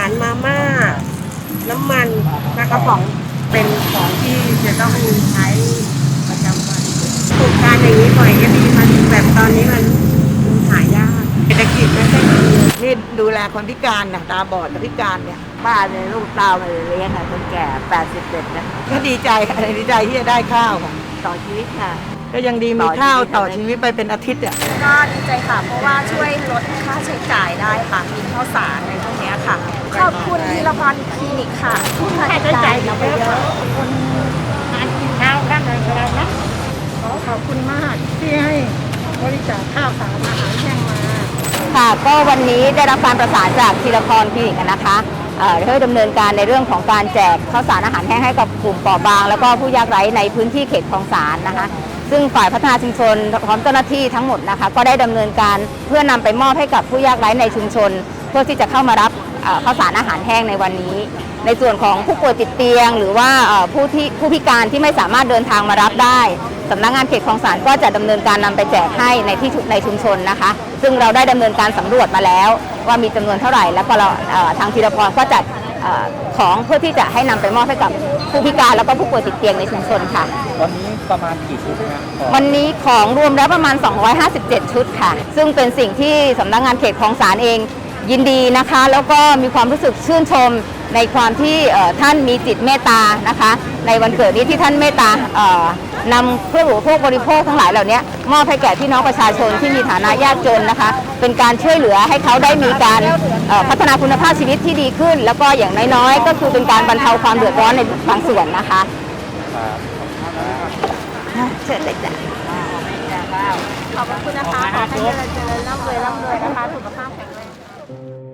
ารมาม่า น้ำมันปลากระป๋องเป็นของที่จะต้องใช้ประจำวันโครงการอย่างนี้บ่อยก็ดีมันแบบตอนนี้มันหายากเศรษฐกิจไม่ค่อยดีนี่ดูแลคนพิการนะตาบอดกับพิการเนี่ยป้าเนี่ยลูกเต้ามาเลี้ยงค่ะคนแก่81นะก็ดีใจค่ะดีใจที่จะได้ข้าวค่ะต่อชีวิตค่ะ ก็ยังดีมีข้าวต่อชีวิตไปเป็นอาทิตย์อะก็ดีใจค่ะ เพราะว่าช่วยลดค่าใช้จ่ายได้ค่ะมีข้าวสารในพวกเนี้ยค่ะ ขอบคุณธี รพรคลินิกค่ะค่าใช้จ่ายเราไปเยอะขอขอบคุณมากที่ให้บริจาคข้าวสารอาหารแห้งมาค่ะก็วันนี้ได้รับการประสานจากธีรพรคลินิกนะคะเอ่อเพื่อดำเนินการในเรื่องของการแจกข้าวสารอาหารแห้งให้กับกลุ่มเปราะบาง แล้วก็ผู้ยากไร้ในพื้นที่เขตคลองสารนะคะ ซึ่งฝ่ายพัฒนาชุมชนพร้อมเจ้าหน้าที่ทั้งหมดนะคะ ก็ได้ดำเนินการเพื่อนำไปมอบให้กับผู้ยากไร้ในชุมชน เพื่อที่จะเข้ามารับเอ่อ ข้าวสารอาหารแห้งในวันนี้ ในส่วนของผู้ป่วยติดเตียง หรือว่าเอ่อผู้ที่ผู้พิการที่ไม่สามารถเดินทางมารับได้สำนักงานเขตคลองสารก็จะดำเนินการนำไปแจกให้ในที่ชุในชุมชนนะคะ ซึ่งเราได้ดำเนินการสำรวจมาแล้ว ว่ามีจำนวนเท่าไหร่ แล้วก็เราเอ่อทางธีรพรก็จัดเอ่อของเพื่อที่จะให้นำไปมอบให้กับผู้พิการแล้วก็ผู้ป่วยติดเตียงในชุมชนค่ะ วันนี้ประมาณกี่ชุดนะของวันนี้ของรวมแล้วประมาณ 257 ชุดค่ะ ซึ่งเป็นสิ่งที่สำนักงานเขตคลองสารเอง ยินดีนะคะ แล้วก็มีความรู้สึกชื่นชมในความที่เอ่อท่านมีจิตเมตตานะคะ ในวันเกิดนี้ที่ท่านเมตตาเอ่อนำเครื่องอุปโภคบริโภคทั้งหลายเหล่านี้มอบให้แก่พี่น้องประชาชนที่มีฐานะยากจนนะคะ เป็นการช่วยเหลือให้เขาได้มีการเอ่อพัฒนาคุณภาพชีวิตที่ดีขึ้น แล้วก็อย่างน้อยๆ ก็คือเป็นการบรรเทาความเดือดร้อนในบางส่วนนะคะเชิญเลยจ้ะขอบคุณนะคะขอให้เจริญเจริญร่ำรวยร่ำรวยนะคะสุขภาพ Thank you.